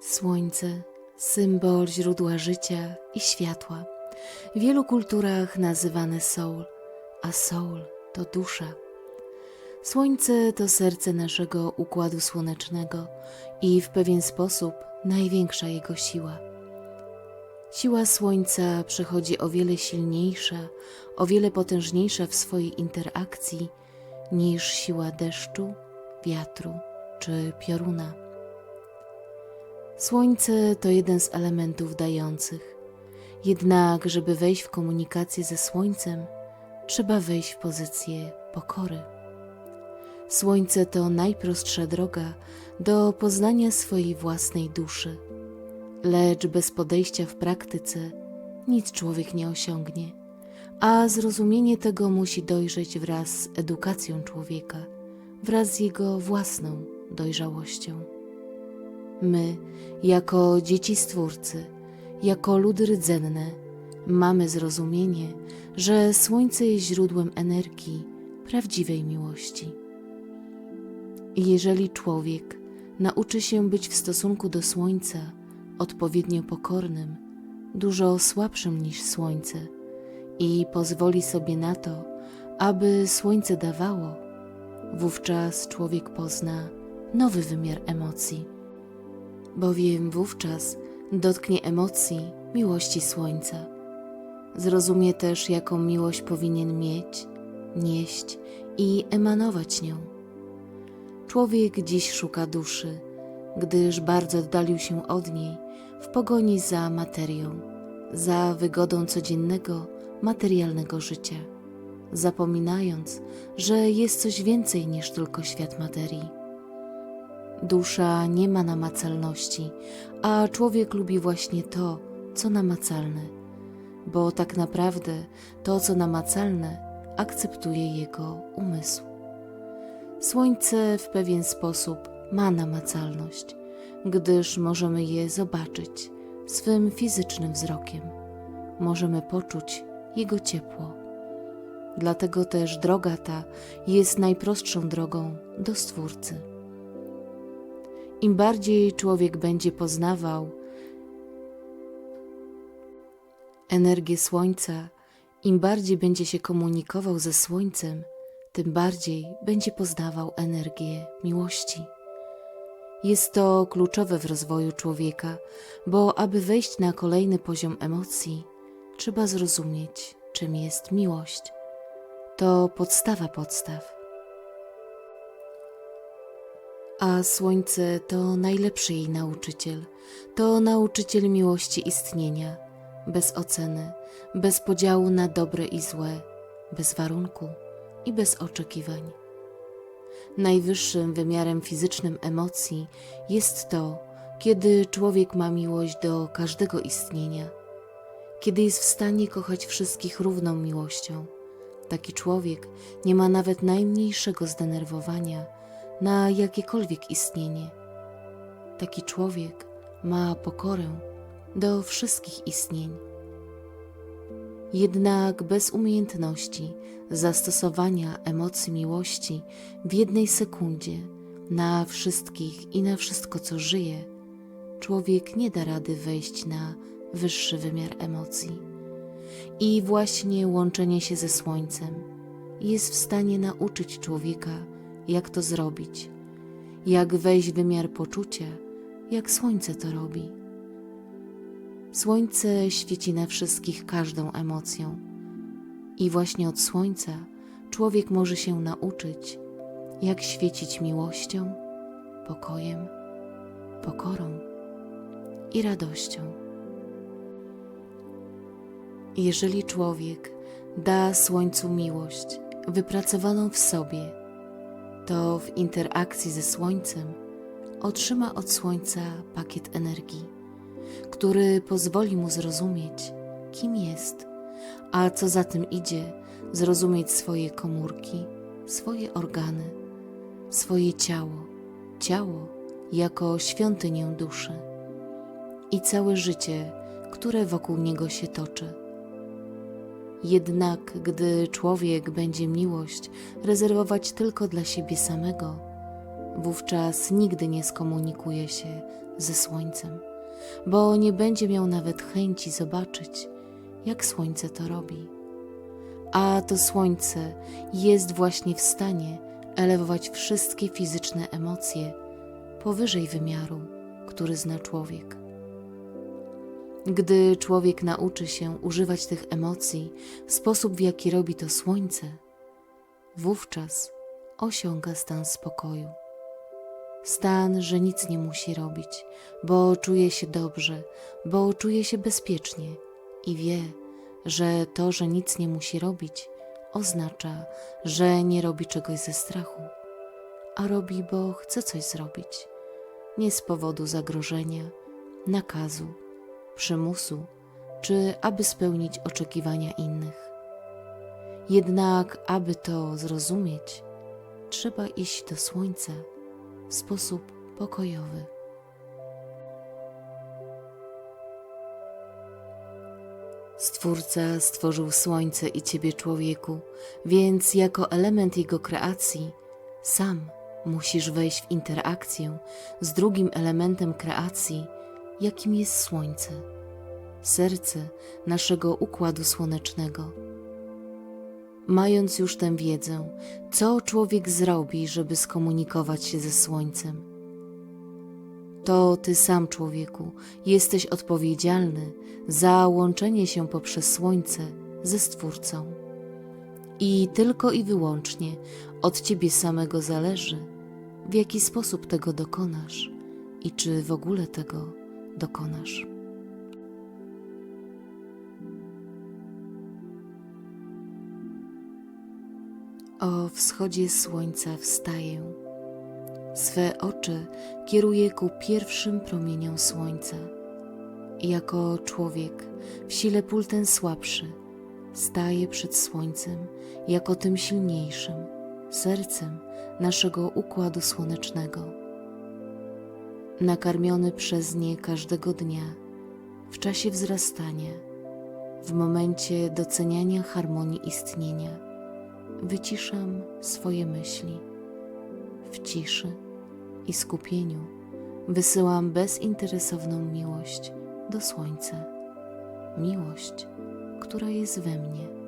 Słońce, symbol źródła życia i światła. W wielu kulturach nazywane soul, a soul to dusza. Słońce to serce naszego układu słonecznego i w pewien sposób największa jego siła. Siła Słońca przechodzi o wiele silniejsza, o wiele potężniejsza w swojej interakcji niż siła deszczu, wiatru czy pioruna. Słońce to jeden z elementów dających. Jednak, żeby wejść w komunikację ze Słońcem, trzeba wejść w pozycję pokory. Słońce to najprostsza droga do poznania swojej własnej duszy, lecz bez podejścia w praktyce nic człowiek nie osiągnie, a zrozumienie tego musi dojrzeć wraz z edukacją człowieka, wraz z jego własną dojrzałością. My, jako dzieci Stwórcy, jako ludy rdzenne, mamy zrozumienie, że Słońce jest źródłem energii prawdziwej miłości. Jeżeli człowiek nauczy się być w stosunku do Słońca odpowiednio pokornym, dużo słabszym niż Słońce, i pozwoli sobie na to, aby Słońce dawało, wówczas człowiek pozna nowy wymiar emocji bowiem wówczas dotknie emocji miłości Słońca. Zrozumie też, jaką miłość powinien mieć, nieść i emanować nią. Człowiek dziś szuka duszy, gdyż bardzo oddalił się od niej w pogoni za materią, za wygodą codziennego, materialnego życia, zapominając, że jest coś więcej niż tylko świat materii. Dusza nie ma namacalności, a człowiek lubi właśnie to, co namacalne, bo tak naprawdę to, co namacalne, akceptuje jego umysł. Słońce w pewien sposób ma namacalność, gdyż możemy je zobaczyć swym fizycznym wzrokiem. Możemy poczuć jego ciepło. Dlatego też droga ta jest najprostszą drogą do Stwórcy. Im bardziej człowiek będzie poznawał energię Słońca, im bardziej będzie się komunikował ze Słońcem, tym bardziej będzie poznawał energię miłości. Jest to kluczowe w rozwoju człowieka, bo aby wejść na kolejny poziom emocji, trzeba zrozumieć, czym jest miłość. To podstawa podstaw. A słońce to najlepszy jej nauczyciel. To nauczyciel miłości istnienia, bez oceny, bez podziału na dobre i złe, bez warunku i bez oczekiwań. Najwyższym wymiarem fizycznym emocji jest to, kiedy człowiek ma miłość do każdego istnienia, kiedy jest w stanie kochać wszystkich równą miłością. Taki człowiek nie ma nawet najmniejszego zdenerwowania na jakiekolwiek istnienie. Taki człowiek ma pokorę do wszystkich istnień. Jednak bez umiejętności zastosowania emocji miłości w jednej sekundzie na wszystkich i na wszystko, co żyje, człowiek nie da rady wejść na wyższy wymiar emocji. I właśnie łączenie się ze Słońcem jest w stanie nauczyć człowieka jak to zrobić, jak wejść w wymiar poczucia, jak słońce to robi. Słońce świeci na wszystkich każdą emocją, i właśnie od słońca człowiek może się nauczyć, jak świecić miłością, pokojem, pokorą i radością. Jeżeli człowiek da słońcu miłość wypracowaną w sobie, to w interakcji ze Słońcem otrzyma od Słońca pakiet energii, który pozwoli mu zrozumieć, kim jest, a co za tym idzie, zrozumieć swoje komórki, swoje organy, swoje ciało, ciało jako świątynię duszy i całe życie, które wokół niego się toczy jednak gdy człowiek będzie miłość rezerwować tylko dla siebie samego, wówczas nigdy nie skomunikuje się ze Słońcem, bo nie będzie miał nawet chęci zobaczyć, jak Słońce to robi. A to Słońce jest właśnie w stanie elewować wszystkie fizyczne emocje powyżej wymiaru, który zna człowiek. Gdy człowiek nauczy się używać tych emocji w sposób, w jaki robi to Słońce, wówczas osiąga stan spokoju. Stan, że nic nie musi robić, bo czuje się dobrze, bo czuje się bezpiecznie i wie, że to, że nic nie musi robić, oznacza, że nie robi czegoś ze strachu, a robi, bo chce coś zrobić, nie z powodu zagrożenia, nakazu, przymusu, czy aby spełnić oczekiwania innych. Jednak, aby to zrozumieć, trzeba iść do słońca w sposób pokojowy. Stwórca stworzył słońce i ciebie, człowieku, więc jako element jego kreacji sam musisz wejść w interakcję z drugim elementem kreacji, jakim jest słońce, serce naszego układu słonecznego. Mając już tę wiedzę, co człowiek zrobi, żeby skomunikować się ze słońcem, to ty sam, człowieku, jesteś odpowiedzialny za łączenie się poprzez słońce ze Stwórcą. I tylko i wyłącznie od ciebie samego zależy, w jaki sposób tego dokonasz i czy w ogóle tego dokonasz. O wschodzie słońca wstaję. Swe oczy kieruję ku pierwszym promieniom słońca. I jako człowiek w sile pól ten słabszy, staję przed słońcem jako tym silniejszym, sercem naszego układu słonecznego. Nakarmiony przez nie każdego dnia, w czasie wzrastania, w momencie doceniania harmonii istnienia, wyciszam swoje myśli. W ciszy i skupieniu wysyłam bezinteresowną miłość do słońca. Miłość, która jest we mnie.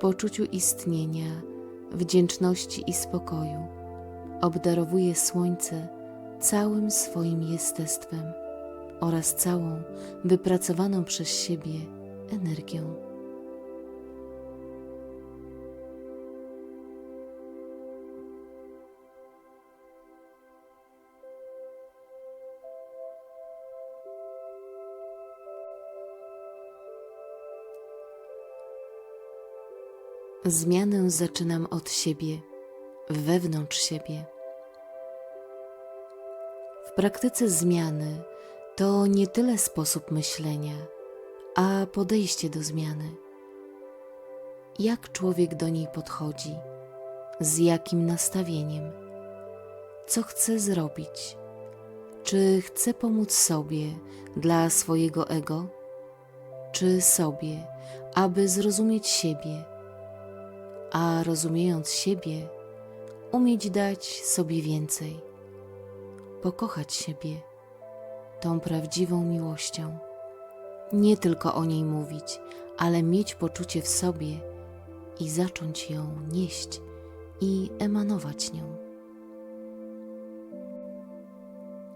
Poczuciu istnienia, wdzięczności i spokoju obdarowuje słońce całym swoim jestestwem oraz całą wypracowaną przez siebie energią. Zmianę zaczynam od siebie, wewnątrz siebie. W praktyce zmiany to nie tyle sposób myślenia, a podejście do zmiany. Jak człowiek do niej podchodzi, z jakim nastawieniem, co chce zrobić, czy chce pomóc sobie dla swojego ego, czy sobie, aby zrozumieć siebie, a rozumiejąc siebie, umieć dać sobie więcej pokochać siebie tą prawdziwą miłością. Nie tylko o niej mówić, ale mieć poczucie w sobie i zacząć ją nieść i emanować nią.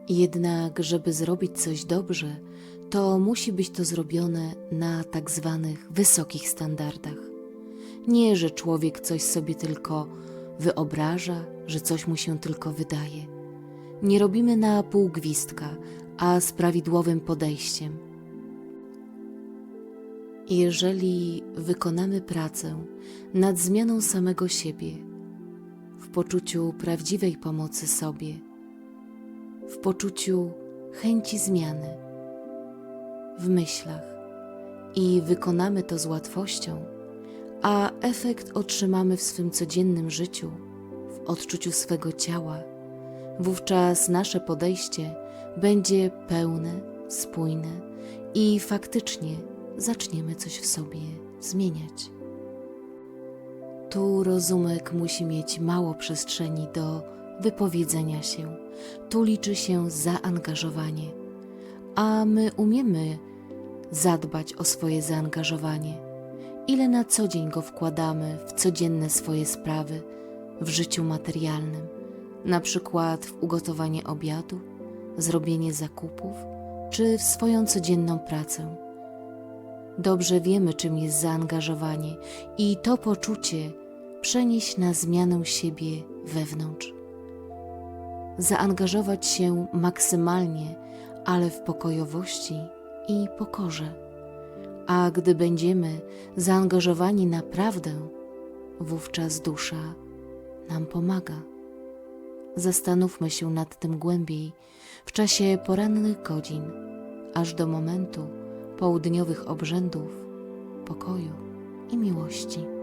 Jednak, żeby zrobić coś dobrze, to musi być to zrobione na tak zwanych wysokich standardach. Nie, że człowiek coś sobie tylko wyobraża, że coś mu się tylko wydaje nie robimy na pół gwizdka, a z prawidłowym podejściem. Jeżeli wykonamy pracę nad zmianą samego siebie, w poczuciu prawdziwej pomocy sobie, w poczuciu chęci zmiany, w myślach i wykonamy to z łatwością, a efekt otrzymamy w swym codziennym życiu, w odczuciu swego ciała, wówczas nasze podejście będzie pełne, spójne i faktycznie zaczniemy coś w sobie zmieniać. Tu rozumek musi mieć mało przestrzeni do wypowiedzenia się. Tu liczy się zaangażowanie, a my umiemy zadbać o swoje zaangażowanie. Ile na co dzień go wkładamy w codzienne swoje sprawy w życiu materialnym, na przykład w ugotowanie obiadu, zrobienie zakupów czy w swoją codzienną pracę. Dobrze wiemy, czym jest zaangażowanie, i to poczucie przenieść na zmianę siebie wewnątrz. Zaangażować się maksymalnie, ale w pokojowości i pokorze. A gdy będziemy zaangażowani naprawdę, wówczas dusza nam pomaga. Zastanówmy się nad tym głębiej w czasie porannych godzin, aż do momentu południowych obrzędów pokoju i miłości.